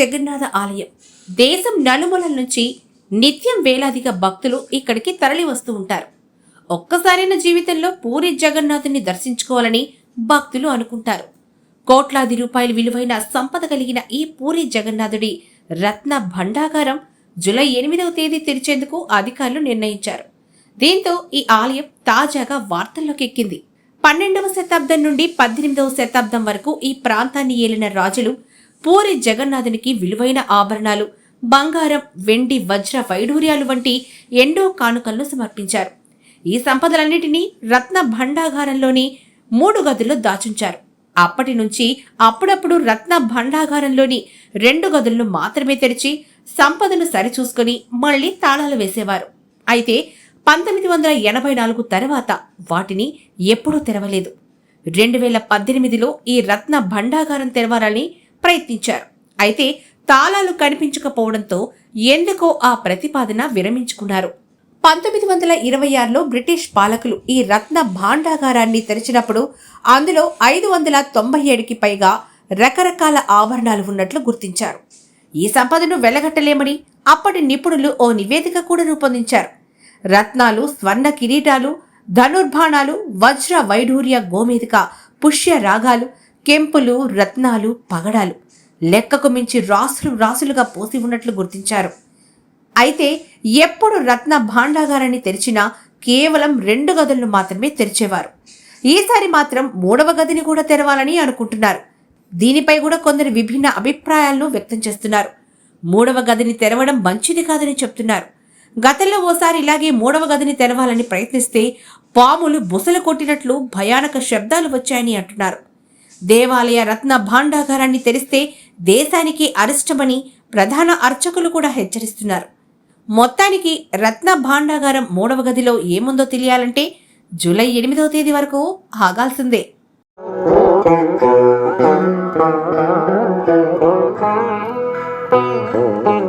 జగన్నాథ ఆలయం. దేశం నలుమూలల నుంచి నిత్యం వేలాదిగా భక్తులు ఇక్కడికి తరలి వస్తూ ఉంటారు. ఒక్కసారైన జీవితంలో పూరి జగన్నాథుని దర్శించుకోవాలని భక్తులు అనుకుంటారు. కోట్లాది రూపాయల విలువైన సంపద కలిగిన ఈ పూరి జగన్నాథుడి రత్న భండాగారం జూలై ఎనిమిదవ తేదీ తెరిచేందుకు అధికారులు నిర్ణయించారు. దీంతో ఈ ఆలయం తాజాగా వార్తల్లోకి ఎక్కింది పన్నెండవ శతాబ్దం నుండి పద్దెనిమిదవ శతాబ్దం వరకు ఈ ప్రాంతాన్ని ఏలిన రాజులు పూరి జగన్నాథునికి విలువైన ఆభరణాలు బంగారం వెండి వజ్ర వైడూర్యాలు వంటి ఎన్నో కానుకలను సమర్పించారు. ఈ సంపదలన్నిటినీ రత్న భండాగారంలోని మూడు గదుల్లో దాచుంచారు. అప్పటి నుంచి అప్పుడప్పుడు రత్న భండాగారంలోని రెండు గదులను మాత్రమే తెరిచి సంపదను సరిచూసుకొని మళ్ళీ తాళాలు వేసేవారు. అయితే పంతొమ్మిది వందల ఎనభై నాలుగు తర్వాత వాటిని ఎప్పుడూ తెరవలేదు. రెండు వేల పద్దెనిమిదిలో ఈ రత్న భండాగారం తెరవాలని ప్రయత్నించారు. అయితే తాళాలు కనిపించకపోవడంతో ఎందుకో ఆ ప్రతిపాదన విరమించుకున్నారు. పంతొమ్మిది వందల ఇరవై ఆరులో బ్రిటిష్ పాలకులు ఈ రత్న భాండాగారాన్ని తెరిచినప్పుడు అందులో ఐదు వందల తొంభై ఏడుకి పైగా రకరకాల ఆభరణాలు ఉన్నట్లు గుర్తించారు. ఈ సంపదను వెలగట్టలేమని అప్పటి నిపుణులు ఓ నివేదిక కూడా రూపొందించారు. రత్నాలు స్వర్ణ కిరీటాలు ధనుర్బాణాలు వజ్ర వైఢూర్య గోమేదిక పుష్య రాగాలు కెంపులు రత్నాలు పగడాలు లెక్కకు మించి రాసులు రాసులుగా పోసి ఉన్నట్లు గుర్తించారు. అయితే ఎప్పుడు రత్న భాండాగారాన్ని తెరిచినా కేవలం రెండు గదులను మాత్రమే తెరిచేవారు. ఈసారి మాత్రం మూడవ గదిని కూడా తెరవాలని అనుకుంటున్నారు. దీనిపై కూడా కొందరు విభిన్న అభిప్రాయాలను వ్యక్తం చేస్తున్నారు. మూడవ గదిని తెరవడం మంచిది కాదని చెప్తున్నారు. గతంలో ఓసారి ఇలాగే మూడవ గదిని తెరవాలని ప్రయత్నిస్తే పాములు బుసలు కొట్టినట్లు భయానక శబ్దాలు వచ్చాయని అంటున్నారు. దేవాలయ రత్న భాండాగారాన్ని తెరిస్తే దేశానికి అరిష్టమని ప్రధాన అర్చకులు కూడా హెచ్చరిస్తున్నారు మొత్తానికి రత్న భాండాగారం మూడవ గదిలో ఏముందో తెలియాలంటే జూలై ఎనిమిదవ తేదీ వరకు ఆగాల్సిందే Thank you.